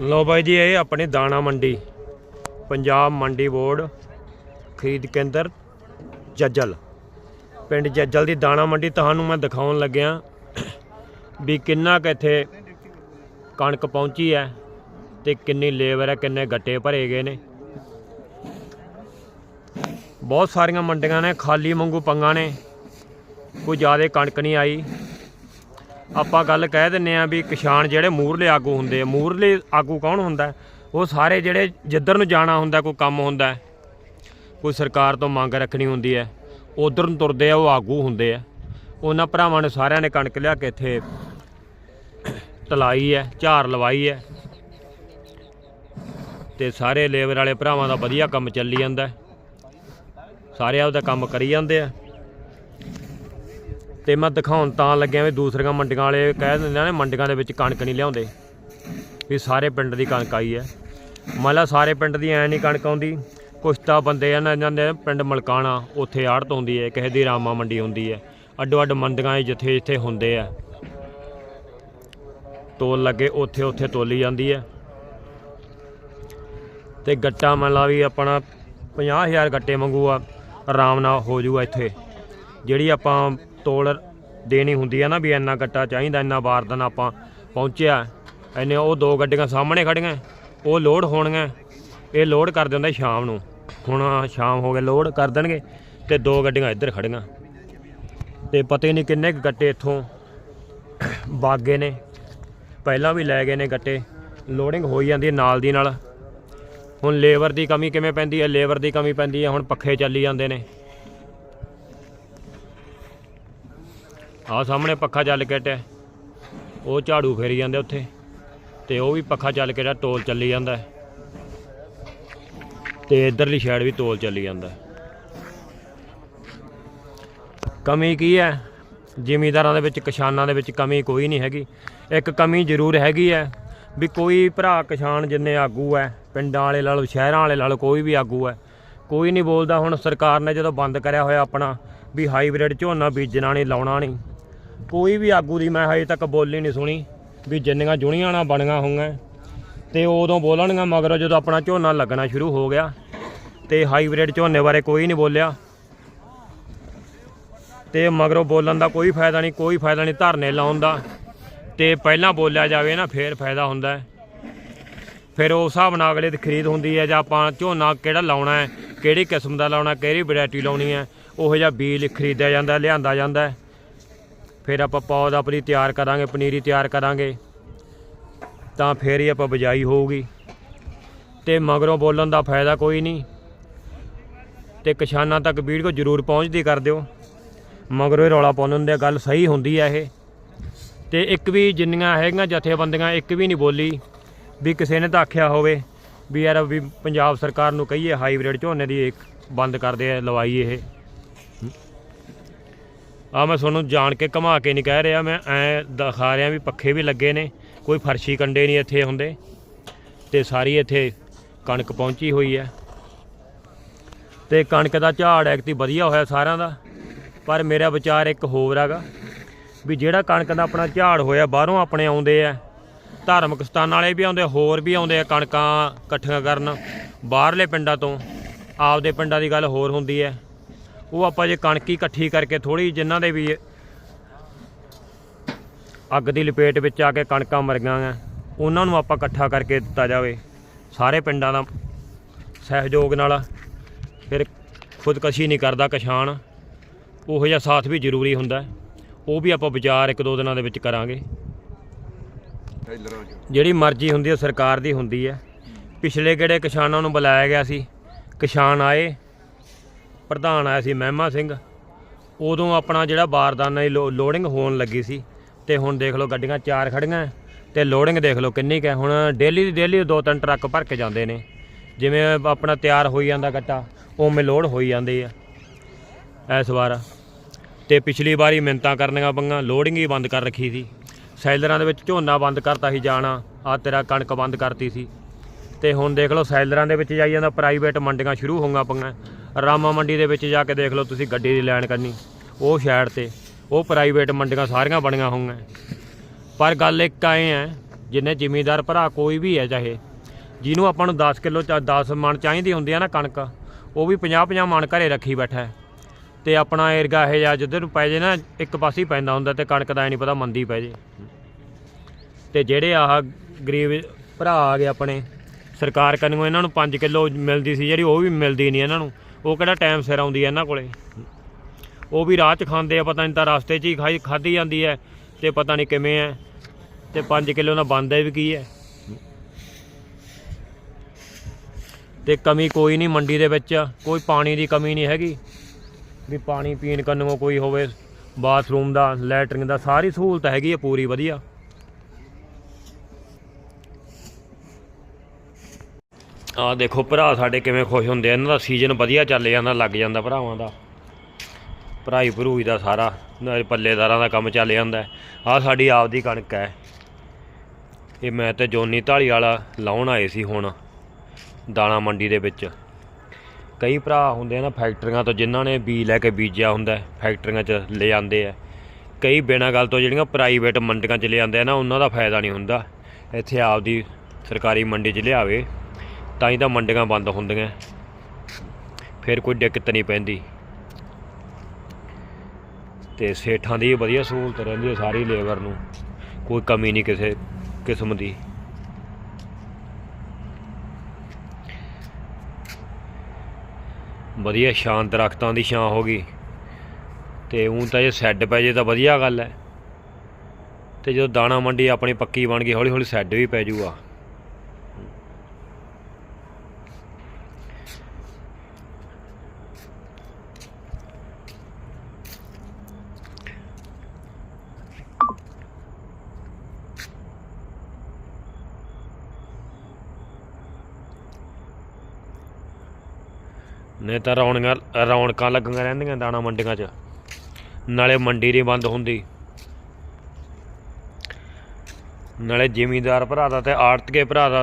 ਲੋ ਬਾਈ ਜੀ, ਇਹ ਆਪਣੀ ਦਾਣਾ ਮੰਡੀ, ਪੰਜਾਬ ਮੰਡੀ ਬੋਰਡ, ਖਰੀਦ ਕੇਂਦਰ ਜੱਜਲ। ਪਿੰਡ ਜੱਜਲ ਦੀ ਦਾਣਾ ਮੰਡੀ ਤੁਹਾਨੂੰ ਮੈਂ ਦਿਖਾਉਣ ਲੱਗਿਆ ਵੀ ਕਿੰਨਾ ਕੁ ਇੱਥੇ ਕਣਕ ਪਹੁੰਚੀ ਹੈ ਤੇ ਕਿੰਨੀ ਲੇਬਰ ਹੈ, ਕਿੰਨੇ ਗੱਟੇ ਭਰੇ ਗਏ ਨੇ। ਬਹੁਤ ਸਾਰੀਆਂ ਮੰਡੀਆਂ ਨੇ, ਖਾਲੀ ਵਾਂਗੂ ਪੰਗਾਂ ਨੇ, ਕੋਈ ਜ਼ਿਆਦਾ ਕਣਕ ਨਹੀਂ ਆਈ। ਆਪਾਂ ਗੱਲ ਕਹਿ ਦਿੰਨੇ ਆ ਵੀ ਕਿਸਾਨ ਜਿਹੜੇ ਮੂਰਲੇ ਆਗੂ ਹੁੰਦੇ ਆ, ਮੂਰਲੇ ਆਗੂ ਕੌਣ ਹੁੰਦਾ? ਉਹ ਸਾਰੇ ਜਿਹੜੇ ਜਿੱਧਰ ਨੂੰ ਜਾਣਾ ਹੁੰਦਾ, ਕੋਈ ਕੰਮ ਹੁੰਦਾ ਕੋਈ ਸਰਕਾਰ ਤੋਂ ਮੰਗ ਰੱਖਣੀ ਹੁੰਦੀ ਹੈ, ਉਧਰ ਨੂੰ ਤੁਰਦੇ ਆ, ਉਹ ਆਗੂ ਹੁੰਦੇ ਆ। ਉਹਨਾਂ ਭਰਾਵਾਂ ਨੇ ਸਾਰਿਆਂ ਨੇ ਕਣਕ ਲਿਆ ਕੇ ਇੱਥੇ ਤਲਾਈ ਹੈ ਝਾਰ ਲਵਾਈ ਹੈ। ਤੇ ਸਾਰੇ ਲੇਬਰ ਵਾਲੇ ਭਰਾਵਾਂ ਦਾ ਵਧੀਆ ਕੰਮ ਚੱਲੀ ਜਾਂਦਾ ਸਾਰੇ ਆਪਦਾ ਕੰਮ ਕਰੀ ਜਾਂਦੇ ਆ। ਤੇ ਮੈਂ ਦਿਖਾਉਣ ਤਾਂ ਲੱਗਿਆ ਵੀ ਦੂਸਰੀਆਂ ਮੰਡੀਆਂ ਵਾਲੇ ਕਹਿ ਦਿੰਦੇ ਨੇ, ਮੰਡੀਆਂ ਦੇ ਵਿੱਚ ਕਣਕ ਨਹੀਂ ਲਿਆਉਂਦੇ। ਵੀ ਸਾਰੇ ਪਿੰਡ ਦੀ ਕਣਕ ਆਈ ਹੈ। ਮਤਲਬ ਸਾਰੇ ਪਿੰਡ ਦੀ ਐ ਨਹੀਂ ਕਣਕ ਆਉਂਦੀ। ਕੁਛ ਤਾਂ ਬੰਦੇ ਆ ਇਹਨਾਂ ਦੇ ਪਿੰਡ ਮਲਕਾਣਾ, ਉੱਥੇ ਆੜਤ ਹੁੰਦੀ ਹੈ, ਕਿਸੇ ਦੀ ਰਾਮਾ ਮੰਡੀ ਹੁੰਦੀ ਹੈ। ਅੱਡੋ ਅੱਡ ਮੰਡੀਆਂ ਜਿੱਥੇ ਜਿੱਥੇ ਹੁੰਦੇ ਆ। ਤੋਲ ਲੱਗੇ, ਉੱਥੇ ਉੱਥੇ ਤੋਲੀ ਜਾਂਦੀ ਹੈ। ਤੇ ਗੱਟਾ ਮੰਨ ਲਾ ਵੀ ਆਪਣਾ 50000 ਗੱਟੇ ਵਾਂਗੂ ਆਰਾਮ ਨਾਲ ਹੋ ਜੂਗਾ ਇੱਥੇ। ਜਿਹੜੀ ਆਪਾਂ ਤੋਲ ਦੇਣੀ ਹੁੰਦੀ ਆ ਨਾ ਵੀ ਇੰਨਾ ਗੱਟਾ ਚਾਹੀਦਾ, ਇੰਨਾ ਬਾਰਦਨ ਆਪਾਂ ਪਹੁੰਚਿਆ। ਐਨੇ ਉਹ ਦੋ ਗੱਡੀਆਂ ਸਾਹਮਣੇ ਖੜੀਆਂ, ਉਹ ਲੋਡ ਹੋਣਗੀਆਂ। ਇਹ ਲੋਡ ਕਰ ਦਿੰਦਾ ਸ਼ਾਮ ਨੂੰ। ਹੁਣ ਸ਼ਾਮ ਹੋ ਗਏ ਲੋਡ ਕਰ ਦੇਣਗੇ ਤੇ ਦੋ ਗੱਡੀਆਂ ਇੱਧਰ ਖੜੀਆਂ। ਤੇ ਪਤਾ ਹੀ ਨਹੀਂ ਕਿੰਨੇ ਕੁ ਗੱਟੇ ਇੱਥੋਂ ਬਾਗੇ ਨੇ। ਪਹਿਲਾਂ ਵੀ ਲੈ ਗਏ ਨੇ ਗੱਟੇ। ਲੋਡਿੰਗ ਹੋਈ ਜਾਂਦੀ ਨਾਲ ਦੀ ਨਾਲ। ਹੁਣ ਲੇਬਰ ਦੀ ਕਮੀ ਕਿਵੇਂ ਪੈਂਦੀ ਹੈ ਲੇਬਰ ਦੀ ਕਮੀ ਪੈਂਦੀ ਹੈ ਹੁਣ ਪੱਖੇ ਚੱਲੀ ਜਾਂਦੇ ਨੇ। ਆਹ ਸਾਹਮਣੇ ਪੱਖਾ ਚੱਲ ਕੇ ਟਿਆ ਉਹ ਝਾੜੂ ਫੇਰੀ ਜਾਂਦੇ ਉੱਥੇ। ਤੇ ਉਹ ਵੀ ਪੱਖਾ ਚੱਲ ਕੇ ਜਿਹੜਾ ਤੋਲ ਚੱਲੀ ਜਾਂਦਾ ਹੈ। ਤੇ ਇਧਰਲੀ ਸਾਈਡ ਵੀ ਟੋਲ ਚੱਲੀ ਜਾਂਦਾ ਕਮੀ ਕੀ ਹੈ? ਜ਼ਿਮੀਦਾਰਾਂ ਦੇ ਵਿੱਚ, ਕਿਸਾਨਾਂ ਦੇ ਵਿੱਚ ਕਮੀ ਕੋਈ ਨਹੀਂ ਹੈਗੀ। ਇੱਕ ਕਮੀ ਜ਼ਰੂਰ ਹੈਗੀ ਹੈ ਵੀ ਕੋਈ ਭਰਾ ਕਿਸਾਨ ਜਿੰਨੇ ਆਗੂ ਹੈ, ਪਿੰਡਾਂ ਵਾਲੇ ਲਾ ਲਓ, ਸ਼ਹਿਰਾਂ ਵਾਲੇ ਲਾ ਲਓ, ਕੋਈ ਵੀ ਆਗੂ ਹੈ, ਕੋਈ ਨਹੀਂ ਬੋਲਦਾ ਹੁਣ ਸਰਕਾਰ ਨੇ ਜਦੋਂ ਬੰਦ ਕਰਿਆ ਹੋਇਆ ਆਪਣਾ ਵੀ ਹਾਈਬ੍ਰਿਡ ਝੋਨਾ ਬੀਜਣਾ ਨਹੀਂ, ਲਾਉਣਾ ਨਹੀਂ। ਕੋਈ ਵੀ ਆਗੂ ਦੀ ਮੈਂ ਹਜੇ ਤੱਕ ਬੋਲੀ ਨਹੀਂ ਸੁਣੀ ਵੀ ਜਿੰਨੀਆਂ ਜੁਣੀਆਂ ਨਾਲ ਬਣੀਆਂ ਹੋਈਆਂ। ਤੇ ਉਦੋਂ ਬੋਲਣਗਾ ਮਗਰੋਂ ਜਦੋਂ ਆਪਣਾ ਝੋਨਾ ਲੱਗਣਾ ਸ਼ੁਰੂ ਹੋ ਗਿਆ ਤੇ ਹਾਈਬ੍ਰਿਡ ਝੋਨੇ ਬਾਰੇ ਕੋਈ ਨਹੀਂ ਬੋਲਿਆ। ਤੇ ਮਗਰੋਂ ਬੋਲਣ ਦਾ ਕੋਈ ਫਾਇਦਾ ਨਹੀਂ, ਕੋਈ ਫਾਇਦਾ ਨਹੀਂ ਧਰਨੇ ਲਾਉਣ ਦਾ। ਤੇ ਪਹਿਲਾਂ ਬੋਲਿਆ ਜਾਵੇ ਨਾ, ਫੇਰ ਫਾਇਦਾ ਹੁੰਦਾ ਹੈ। ਫਿਰ ਉਸ ਹਿਸਾਬ ਨਾਲ ਅਗਲੇ ਦੀ ਖਰੀਦ ਹੁੰਦੀ ਹੈ, ਜਾਂ ਆਪਾਂ ਝੋਨਾ ਕਿਹੜਾ ਲਾਉਣਾ ਹੈ, ਕਿਹੜੀ ਕਿਸਮ ਦਾ ਲਾਉਣਾ ਕਿਹੜੀ ਵੈਰਾਈਟੀ ਲਾਉਣੀ ਹੈ, ਉਹ ਜਿਹਾ ਬੀਜ ਖਰੀਦਿਆ ਜਾਂਦਾ, ਲਿਆਂਦਾ ਜਾਂਦਾ ਹੈ। ਫਿਰ ਆਪਾਂ ਪੌਦ ਆਪਣੀ ਤਿਆਰ ਕਰਾਂਗੇ, ਪਨੀਰੀ ਤਿਆਰ ਕਰਾਂਗੇ। ਤਾਂ ਫਿਰ ਹੀ ਆਪਾਂ ਬਜਾਈ ਹੋਊਗੀ। ਤੇ ਮਗਰੋਂ ਬੋਲਣ ਦਾ ਫਾਇਦਾ ਕੋਈ ਨਹੀਂ। ਤੇ ਕਿਸਾਨਾਂ ਤੱਕ ਵੀਡੀਓ ਜ਼ਰੂਰ ਪਹੁੰਚਦੀ ਕਰ ਦਿਓ। ਮਗਰੋਂ ਇਹ ਰੌਲਾ ਪਾਉਣ ਹੁੰਦੇ ਗੱਲ ਸਹੀ ਹੁੰਦੀ ਹੈ ਇਹ। ਤੇ ਇੱਕ ਵੀ ਜਿੰਨੀਆਂ ਹੈਗੀਆਂ ਜਥੇਬੰਦੀਆਂ, ਇੱਕ ਵੀ ਨਹੀਂ ਬੋਲੀ ਵੀ ਕਿਸੇ ਨੇ ਤਾਂ ਆਖਿਆ ਹੋਵੇ ਵੀ ਯਾਰ ਵੀ ਪੰਜਾਬ ਸਰਕਾਰ ਨੂੰ ਕਹੀਏ ਹਾਈਬ੍ਰਿਡ ਝੋਨੇ ਦੀ ਇੱਕ ਬੰਦ ਕਰਦੇ ਆ ਲਵਾਈ ਇਹ। ਆ ਮੈਂ ਤੁਹਾਨੂੰ ਜਾਣ ਕੇ ਘਮਾ ਕੇ ਨਹੀਂ ਕਹਿ ਰਿਹਾ, ਮੈਂ ਐ ਦਿਖਾ ਰਿਹਾ ਵੀ ਪੱਖੇ ਵੀ ਲੱਗੇ ਨੇ, ਕੋਈ ਫਰਸ਼ੀ ਕੰਡੇ ਨਹੀਂ ਇੱਥੇ ਹੁੰਦੇ ਤੇ ਸਾਰੀ ਇੱਥੇ ਕਣਕ ਪਹੁੰਚੀ ਹੋਈ ਹੈ। ਤੇ ਕਣਕ ਦਾ ਝਾੜ ਐਕਤੀ ਵਧੀਆ ਹੋਇਆ ਸਾਰਿਆਂ ਦਾ, ਪਰ ਮੇਰਾ ਵਿਚਾਰ ਇੱਕ ਹੋਰ ਹੈਗਾ ਵੀ ਜਿਹੜਾ ਕਣਕ ਦਾ ਆਪਣਾ ਝਾੜ ਹੋਇਆ ਬਾਹਰੋਂ ਆਪਣੇ ਆਉਂਦੇ ਆ, ਧਾਰਮਿਕ ਸਥਾਨ ਵਾਲੇ ਵੀ ਆਉਂਦੇ, ਹੋਰ ਵੀ ਆਉਂਦੇ ਆ ਕਣਕਾਂ ਇਕੱਠੀਆਂ ਕਰਨ, ਬਾਹਰਲੇ ਪਿੰਡਾਂ ਤੋਂ, ਆਪਦੇ ਪਿੰਡਾਂ ਦੀ ਗੱਲ ਹੋਰ ਹੁੰਦੀ ਹੈ। ਉਹ ਆਪਾਂ ਜੇ ਕਣਕ ਇਕੱਠੀ ਕਰਕੇ ਥੋੜੀ ਜਿਨ੍ਹਾਂ ਦੇ ਵੀ ਅੱਗ ਦੀ ਲਪੇਟ ਵਿੱਚ ਆ ਕੇ ਕਣਕਾਂ ਮਰ ਗਈਆਂ ਉਹਨਾਂ ਨੂੰ ਆਪਾਂ ਇਕੱਠਾ ਕਰਕੇ ਦਿੱਤਾ ਜਾਵੇ। ਸਾਰੇ ਪਿੰਡਾਂ ਦਾ ਸਹਿਯੋਗ ਨਾਲ ਫਿਰ ਖੁਦਕਸ਼ੀ ਨਹੀਂ ਕਰਦਾ ਕਿਸਾਨ। ਉਹੋ ਜਿਹਾ ਸਾਥ ਵੀ ਜ਼ਰੂਰੀ ਹੁੰਦਾ। ਉਹ ਵੀ ਆਪਾਂ ਵਿਚਾਰ ਇੱਕ ਦੋ ਦਿਨਾਂ ਦੇ ਵਿੱਚ ਕਰਾਂਗੇ। ਜਿਹੜੀ ਮਰਜ਼ੀ ਹੁੰਦੀ ਹੈ ਸਰਕਾਰ ਦੀ ਹੁੰਦੀ ਹੈ ਪਿਛਲੇ ਕਿਹੜੇ ਕਿਸਾਨਾਂ ਨੂੰ ਬੁਲਾਇਆ ਗਿਆ ਸੀ? ਕਿਸਾਨ ਆਏ ਪ੍ਰਧਾਨ ਆਇਆ ਸੀ ਮਹਿਮਾ ਸਿੰਘ। ਉਦੋਂ ਆਪਣਾ ਜਿਹੜਾ ਬਾਰਦਾਨਾ ਦੀ ਲੋ- ਲੋਡਿੰਗ ਹੋਣ ਲੱਗੀ ਸੀ ਤੇ ਹੁਣ ਦੇਖ ਲਓ ਗੱਡੀਆਂ ਚਾਰ ਖੜੀਆਂ ਹੈ ਤੇ ਲੋਡਿੰਗ ਦੇਖ ਲਓ ਕਿੰਨੀ ਕੁ ਹੈ ਹੁਣ ਡੇਲੀ ਦੀ ਡੇਲੀ ਦੋ ਤਿੰਨ ਟਰੱਕ ਭਰ ਕੇ ਜਾਂਦੇ ਨੇ। ਜਿਵੇਂ ਆਪਣਾ ਤਿਆਰ ਹੋਈ ਜਾਂਦਾ ਗੱਟਾ, ਉਵੇਂ ਲੋਡ ਹੋਈ ਜਾਂਦੀ ਆ ਇਸ ਵਾਰ। ਤੇ ਪਿਛਲੀ ਵਾਰੀ ਮਿੰਤਾਂ ਕਰਨੀਆਂ ਪੰਗਾ ਲੋਡਿੰਗ ਹੀ ਬੰਦ ਕਰ ਰੱਖੀ ਸੀ। ਸੈਲਰਾਂ ਦੇ ਵਿੱਚ ਝੋਨਾ ਬੰਦ ਕਰਤਾ ਸੀ ਜਾਣਾ ਆ ਤੇਰਾ ਕਣਕ ਬੰਦ ਕਰਤੀ ਸੀ। ਤੇ ਹੁਣ ਦੇਖ ਲਓ ਸੈਲਰਾਂ ਦੇ ਵਿੱਚ ਜਾਈ ਜਾਂਦਾ ਪ੍ਰਾਈਵੇਟ ਮੰਡੀਆਂ ਸ਼ੁਰੂ ਹੋਈਆਂ ਪਈਆਂ ਰਾਮਾ ਮੰਡੀ ਦੇ ਵਿੱਚ ਜਾ ਕੇ ਦੇਖ ਲਓ ਤੁਸੀਂ ਗੱਡੀ ਦੀ ਲਾਈਨ ਕਰਨੀ, ਉਹ ਸ਼ਹਿਰ ਤੇ, ਉਹ ਪ੍ਰਾਈਵੇਟ ਮੰਡੀਆਂ ਸਾਰੀਆਂ ਬਣੀਆਂ ਹੋਈਆਂ ਪਰ ਗੱਲ ਇੱਕ ਆਏ ਹੈ, ਜਿੰਨੇ ਜ਼ਿਮੀਂਦਾਰ ਭਰਾ ਕੋਈ ਵੀ ਹੈ ਚਾਹੇ, ਜਿਹਨੂੰ ਆਪਾਂ ਨੂੰ 10 ਕਿਲੋ ਚਾ 10 ਮਣ ਚਾਹੀਦੀ ਹੁੰਦੀ ਆ ਨਾ ਕਣਕ, ਉਹ ਵੀ 50 50 ਮਣ ਘਰੇ ਰੱਖੀ ਬੈਠਾ ਹੈ। ਤੇ ਆਪਣਾ ਏਰਗਾ ਇਹ ਜਾਂ ਜਿੱਧਰ ਨੂੰ ਪੈ ਜੇ ਨਾ, ਇੱਕ ਪਾਸੇ ਹੀ ਪੈਂਦਾ ਹੁੰਦਾ ਤੇ ਕਣਕ ਦਾ ਨਹੀਂ ਪਤਾ ਮੰਦੀ ਪੈ ਜੇ। ਤੇ ਜਿਹੜੇ ਆਹ ਗਰੀਬ ਭਰਾ ਆ ਗਏ ਆਪਣੇ ਸਰਕਾਰ ਕੰਨੋਂ ਇਹਨਾਂ ਨੂੰ 5 ਕਿਲੋ ਮਿਲਦੀ ਸੀ, ਜਿਹੜੀ ਉਹ ਵੀ ਮਿਲਦੀ ਨਹੀਂ ਇਹਨਾਂ ਨੂੰ। ਉਹ ਕਿਹੜਾ ਟਾਈਮ ਸਿਰ ਆਉਂਦੀ ਹੈ ਇਹਨਾਂ ਕੋਲੇ? ਉਹ ਵੀ ਰਾਹ 'ਚ ਖਾਂਦੇ ਆ, ਪਤਾ ਨਹੀਂ ਤਾਂ ਰਸਤੇ 'ਚ ਹੀ ਖਾਈ, ਖਾਧੀ ਜਾਂਦੀ ਹੈ ਤੇ ਪਤਾ ਨਹੀਂ ਕਿਵੇਂ ਹੈ। ਤੇ 5 ਕਿਲੋ ਨਾਲ ਬਣਦਾ ਵੀ ਕੀ ਹੈ? ਤੇ ਕਮੀ ਕੋਈ ਨਹੀਂ ਮੰਡੀ ਦੇ ਵਿੱਚ, ਕੋਈ ਪਾਣੀ ਦੀ ਕਮੀ ਨਹੀਂ ਹੈਗੀ। ਵੀ ਪਾਣੀ ਪੀਣ ਕੰਨੋਂ ਕੋਈ ਹੋਵੇ, ਬਾਥਰੂਮ ਦਾ, ਲੈਟਰਿੰਗ ਦਾ, ਸਾਰੀ ਸਹੂਲਤ ਹੈਗੀ ਹੈ ਪੂਰੀ ਵਧੀਆ। ਆਹ ਦੇਖੋ, ਭਰਾ ਸਾਡੇ ਕਿਵੇਂ ਖੁਸ਼ ਹੁੰਦੇ ਆ। ਇਹਨਾਂ ਦਾ ਸੀਜ਼ਨ ਵਧੀਆ ਚੱਲ ਜਾਂਦਾ, ਲੱਗ ਜਾਂਦਾ ਭਰਾਵਾਂ ਦਾ। ਭਰਾਈ ਭਰੂਈ ਦਾ ਸਾਰਾ ਪੱਲੇਦਾਰਾਂ ਦਾ ਕੰਮ ਚੱਲ ਜਾਂਦਾ। ਆਹ ਸਾਡੀ ਆਪਦੀ ਕਣਕ ਹੈ। ਇਹ ਮੈਂ ਤੇ ਜੋਨੀ ਢਾਲੀ ਵਾਲਾ ਲਾਉਣ ਆਏ ਸੀ ਹੁਣ, ਦਾਣਾ ਮੰਡੀ ਦੇ ਵਿੱਚ। ਕਈ ਭਰਾ ਹੁੰਦੇ ਨਾ ਫੈਕਟਰੀਆਂ ਤੋਂ, ਜਿਨ੍ਹਾਂ ਨੇ ਬੀਜ ਲੈ ਕੇ ਬੀਜਿਆ ਹੁੰਦਾ ਫੈਕਟਰੀਆਂ 'ਚ ਲੈ ਜਾਂਦੇ ਆ। ਕਈ ਬਿਨਾਂ ਗੱਲ ਤੋਂ ਜਿਹੜੀਆਂ ਪ੍ਰਾਈਵੇਟ ਮੰਡੀਆਂ 'ਚ ਲੈ ਜਾਂਦੇ ਆ ਨਾ, ਉਹਨਾਂ ਦਾ ਫਾਇਦਾ ਨਹੀਂ ਹੁੰਦਾ। ਇੱਥੇ ਆਪਦੀ ਸਰਕਾਰੀ ਮੰਡੀ 'ਚ ਲਿਆਵੇ। ਤਾਂ ਹੀ ਤਾਂ ਮੰਡੀਆਂ ਬੰਦ ਹੁੰਦੀਆਂ। ਫਿਰ ਕੋਈ ਦਿੱਕਤ ਨਹੀਂ ਪੈਂਦੀ। ਤੇ ਸੇਠਾਂ ਦੀ ਵਧੀਆ ਸਹੂਲਤ ਰਹਿੰਦੀ ਹੈ ਸਾਰੀ ਲੇਬਰ ਨੂੰ। ਕੋਈ ਕਮੀ ਨਹੀਂ ਕਿਸੇ ਕਿਸਮ ਦੀ। ਵਧੀਆ ਸ਼ਾਂਤ ਦਰਖਤਾਂ ਦੀ ਛਾਂ ਹੋ ਗਈ। ਤੇ ਉਂ ਤਾਂ ਜੇ ਸੈੱਡ ਪੈ ਜੇ ਤਾਂ ਵਧੀਆ ਗੱਲ ਹੈ। ਤੇ ਜਦੋਂ ਦਾਣਾ ਮੰਡੀ ਆਪਣੀ ਪੱਕੀ ਬਣ ਗਈ ਹੌਲੀ ਹੌਲੀ ਸੈੱਡ ਵੀ ਪੈ ਜੂਗਾ। ਨਹੀਂ ਤਾਂ ਰੌਣਕਾਂ ਰੌਣਕਾਂ ਲੱਗੀਆਂ ਰਹਿੰਦੀਆਂ ਦਾਣਾ ਮੰਡੀਆਂ 'ਚ। ਨਾਲੇ ਮੰਡੀ ਨਹੀਂ ਬੰਦ ਹੁੰਦੀ। ਨਾਲੇ ਜ਼ਿਮੀਂਦਾਰ ਭਰਾ ਦਾ ਤੇ ਆੜਤਕੇ ਭਰਾ ਦਾ